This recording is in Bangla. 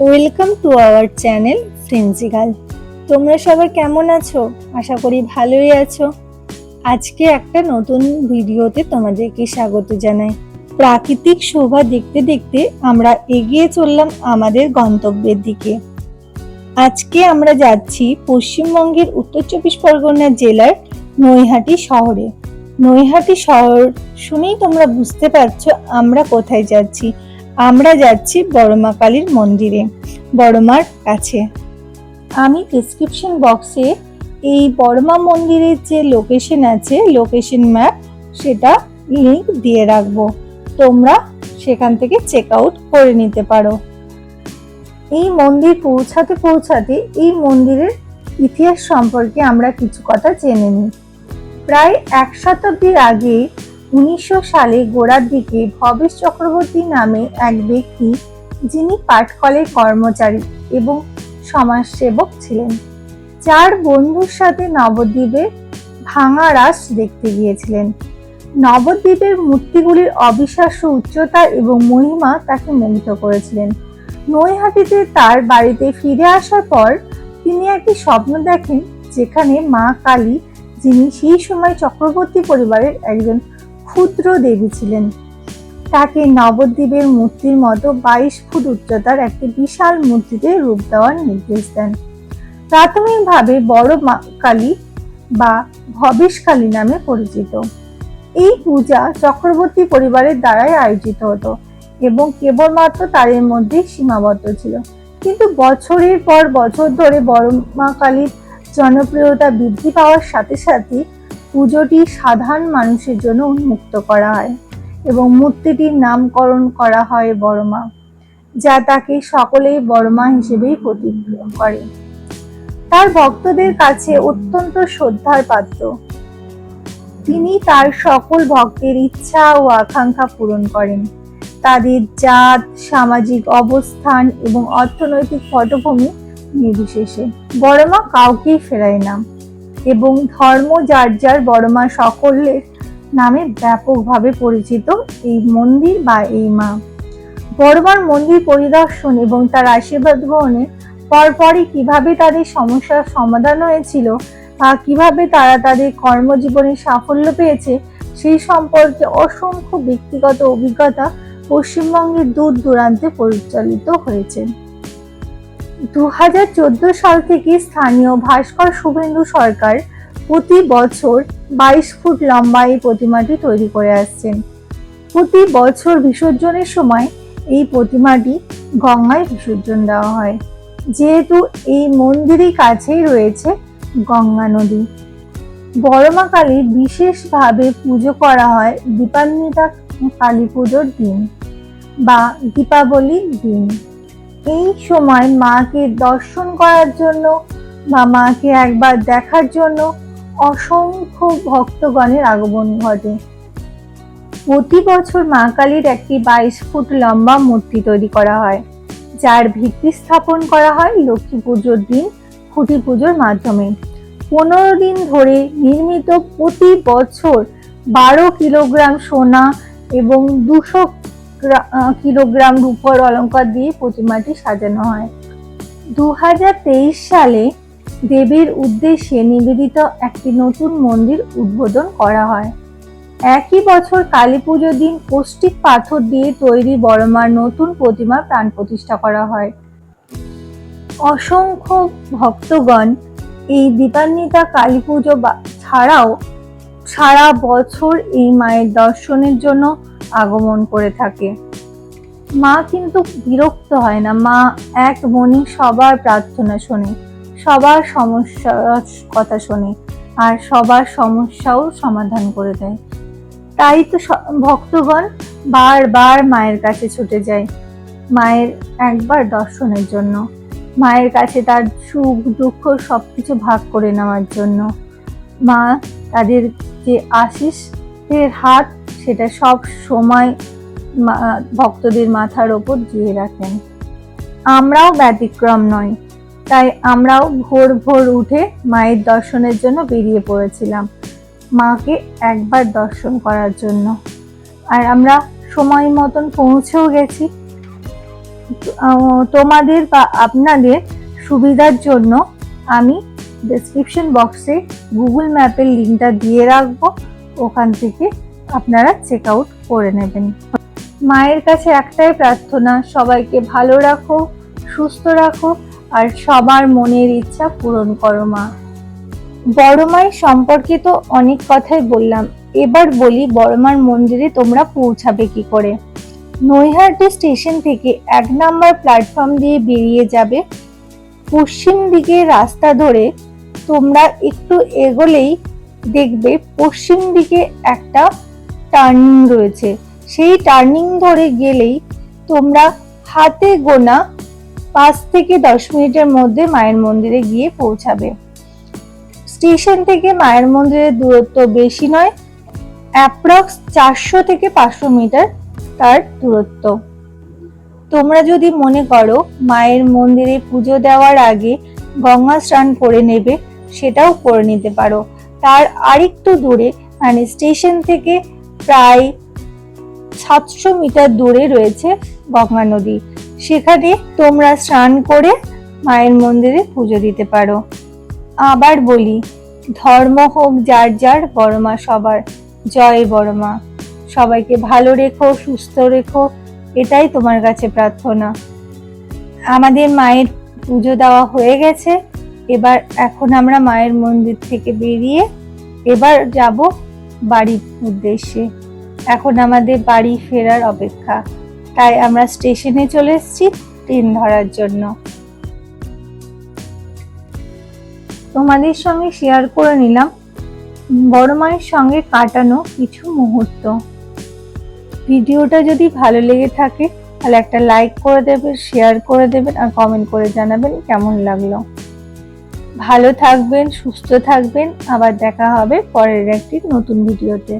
ওয়েলকাম টু আওয়ার চ্যানেল ফ্রেন্সিগাল তোমরা সবাই কেমন আছো? আশা করি ভালোই আছো। আজকে একটা নতুন ভিডিওতে তোমাদেরকে স্বাগত জানাই। প্রাকৃতিক শোভা দেখতে দেখতে আমরা এগিয়ে চললাম আমাদের গন্তব্যের দিকে। আজকে আমরা যাচ্ছি পশ্চিমবঙ্গের উত্তর চব্বিশ পরগনা জেলার নৈহাটি শহরে। নৈহাটি শহর শুনেই তোমরা বুঝতে পারছ আমরা কোথায় যাচ্ছি। আমরা যাচ্ছি বড়মা কালীর মন্দিরে। বড়মার কাছে। আমি ডিসক্রিপশন বক্সে এই বড়মা মন্দিরের যে লোকেশন আছে লোকেশন ম্যাপ সেটা লিঙ্ক দিয়ে রাখব। তোমরা সেখান থেকে চেক আউট করে নিতে পারো। এই মন্দির পৌঁছাতে পৌঁছাতে এই মন্দিরের ইতিহাস সম্পর্কে আমরা কিছু কথা জেনে নিই। প্রায় এক শতাব্দীর আগে উনিশশো সালে গোড়ার দিকে ভবেশ চক্রবর্তী নামে এক ব্যক্তি যিনি পাটকলের কর্মচারী এবং সমাজসেবক ছিলেন। চার বন্ধুর সাথে নবদ্বীপে দেখতে গিয়েছিলেন। নবদ্বীপের মূর্তিগুলির অবিশ্বাস্য উচ্চতা এবং মহিমা তাকে মুগ্ধ করেছিলেন। নৈহাটিতে তার বাড়িতে ফিরে আসার পর তিনি একটি স্বপ্ন দেখেন, যেখানে মা কালী, যিনি সেই সময় চক্রবর্তী পরিবারের একজন ক্ষুদ্র দেবী ছিলেন। তাকে নবদ্বীপের মূর্তির মতো বাইশ ফুট উচ্চতার একটি বিশাল মূর্তিতে রূপ দেওয়ার নির্দেশ দেন। প্রাথমিকভাবে বড় কালী বা ভবেশ কালী নামে পরিচিত। এই পূজা চক্রবর্তী পরিবারের দ্বারাই আয়োজিত হতো এবং কেবলমাত্র তাদের মধ্যেই সীমাবদ্ধ ছিল। কিন্তু বছরের পর বছর ধরে বড় মা কালীর জনপ্রিয়তা বৃদ্ধি পাওয়ার সাথে সাথে পুজোটি সাধারণ মানুষের জন্য উন্মুক্ত করা হয় এবং মূর্তিটির নামকরণ করা হয় বড়মা, যা তাকে সকলেই বড়মা হিসেবেই প্রতিক্রিয়া করে। তার ভক্তদের কাছে অত্যন্ত শ্রদ্ধার পাত্র। তিনি তার সকল ভক্তের ইচ্ছা ও আকাঙ্ক্ষা পূরণ করেন। তাদের জাত, সামাজিক অবস্থান এবং অর্থনৈতিক পটভূমি নির্বিশেষে। বড়মা কাউকেই ফেরায় না। এবং ধর্ম যার যার বড়মা সকলের নামে ব্যাপকভাবে পরিচিত এই মন্দির বা এই মা। বড়মার মন্দির পরিদর্শন এবং তার আশীর্বাদ গ্রহণে পরপরই কীভাবে তাদের সমস্যার সমাধান হয়েছিল বা কীভাবে তারা তাদের কর্মজীবনে সাফল্য পেয়েছে, সেই সম্পর্কে অসংখ্য ব্যক্তিগত অভিজ্ঞতা পশ্চিমবঙ্গের দূর দূরান্তে পরিচালিত হয়েছে। দু হাজার চোদ্দ সাল থেকে স্থানীয় ভাস্কর শুভেন্দু সরকার প্রতি বছর বাইশ ফুট লম্বা এই প্রতিমাটি তৈরি করে আসছেন। প্রতি বছর বিসর্জনের সময় এই প্রতিমাটি গঙ্গায় বিসর্জন দেওয়া হয়। যেহেতু এই মন্দিরের কাছেই রয়েছে গঙ্গা নদী। বড়মা কালীর বিশেষভাবে পুজো করা হয় দীপান্বিতা কালী পুজোর দিন বা দীপাবলির দিন। এই সময় মাকে দর্শন করার জন্য বা মাকে একবার দেখার জন্য অসংখ্য ভক্তগণের আগমন ঘটে। প্রতি বছর মা কালীর একটি বাইশ ফুট লম্বা মূর্তি তৈরি করা হয়, যার ভিত্তি স্থাপন করা হয় লক্ষ্মী পুজোর দিন খুঁটি পুজোর মাধ্যমে। পনেরো দিন ধরে নির্মিত প্রতি বছর বারো কিলোগ্রাম সোনা এবং দুশো কিলোগ্রাম রূপর অলঙ্কার দিয়ে প্রতিমাটি সাজানো হয়। দুই হাজার তেইশ সালে দেবীর উদ্দেশ্যে নিবেদিত একটি নতুন মন্দির উদ্বোধন করা হয়। একই বছর কালী পুজোর দিন পৌষ্টিক পাথর দিয়ে তৈরি বড়মার নতুন প্রতিমা প্রাণ প্রতিষ্ঠা করা হয়। অসংখ্য ভক্তগণ এই দীপান্বিতা কালী পুজো ছাড়াও সারা বছর এই মায়ের দর্শনের জন্য আগমন করে থাকে। মা কিন্তু বিরক্ত হয় না। মা এক মনে সবার প্রার্থনা শোনে, সবার সমস্যার কথা শোনে আর সবার সমস্যাও সমাধান করে দেয়। তাই তো ভক্তগণ বারবার মায়ের কাছে ছুটে যায়, মায়ের একবার দর্শনের জন্য। মায়ের কাছে তার সুখ, দুঃখ সবকিছু ভাগ করে নেওয়ার জন্য। মা তাদের যে আশিসের হাত সেটা সব সময় ভক্তদের মাথার ওপর দিয়ে রাখেন। আমরাও ব্যতিক্রম নয় তাই আমরাও ভোর ভোর উঠে মায়ের দর্শনের জন্য বেরিয়ে পড়েছিলাম। মাকে একবার দর্শন করার জন্য। আর আমরা সময় মতন পৌঁছেও গেছি। তোমাদের বা, আপনাদের সুবিধার জন্য আমি ডেসক্রিপশন বক্সে গুগল ম্যাপের লিঙ্কটা দিয়ে রাখব। ওখান থেকে আপনারা চেক আউট করে নেবেন। মায়ের কাছে একটাই প্রার্থনা, সবাইকে ভালো রাখো, সুস্থ রাখো, আর সবার মনের ইচ্ছা পূরণ করো মা। বড় মায়ের সম্পর্কে তো অনেক কথাই বললাম। এবার বলি বড়মার মন্দিরে তোমরা পৌঁছাবে কি করে? নৈহাটি স্টেশন থেকে এক নম্বর প্ল্যাটফর্ম দিয়ে বেরিয়ে যাবে। পশ্চিম দিকে রাস্তা ধরে তোমরা একটু এগোলেই দেখবে, পশ্চিম দিকে একটা টার্নিং রয়েছে। সেই টার্নিং ধরে গেলেই তোমরা হাতে গোনা পাঁচ থেকে দশ মিনিটের মধ্যে মায়ের মন্দিরে গিয়ে পৌঁছাবে। স্টেশন থেকে মায়ের মন্দিরের দূরত্ব বেশি নয় অ্যাপ্রক্স চারশো থেকে পাঁচশো মিটার তার দূরত্ব। তোমরা যদি মনে করো মায়ের মন্দিরে পুজো দেওয়ার আগে গঙ্গা স্নান করে নেবে, সেটাও করে নিতে পারো। তার আরেকটু দূরে মানে স্টেশন থেকে প্রায় সাতশো মিটার দূরে রয়েছে গঙ্গা নদী। সেখানে তোমরা স্নান করে মায়ের মন্দিরে পুজো দিতে পারো। আবার বলি, ধর্ম হোক যার যার বড়মা সবার। জয় বড়মা সবাইকে ভালো রেখো, সুস্থ রেখো, এটাই তোমার কাছে প্রার্থনা। আমাদের মায়ের পুজো দেওয়া হয়ে গেছে। এবার এখন আমরা মায়ের মন্দির থেকে বেরিয়ে এবার যাব বাড়ির উদ্দেশ্যে। এখন আমাদের বাড়ি ফেরার অপেক্ষা। তাই আমরা স্টেশনে চলে এসেছি ট্রেন ধরার জন্য। তোমাদের সঙ্গে শেয়ার করে নিলাম। বড় মায়ের সঙ্গে কাটানো কিছু মুহূর্ত। ভিডিওটা যদি ভালো লেগে থাকে, তাহলে একটা লাইক করে দেবেন শেয়ার করে দেবেন আর কমেন্ট করে জানাবেন কেমন লাগল। ভালো থাকবেন সুস্থ থাকবেন। আবার দেখা হবে পরের একটি নতুন ভিডিওতে।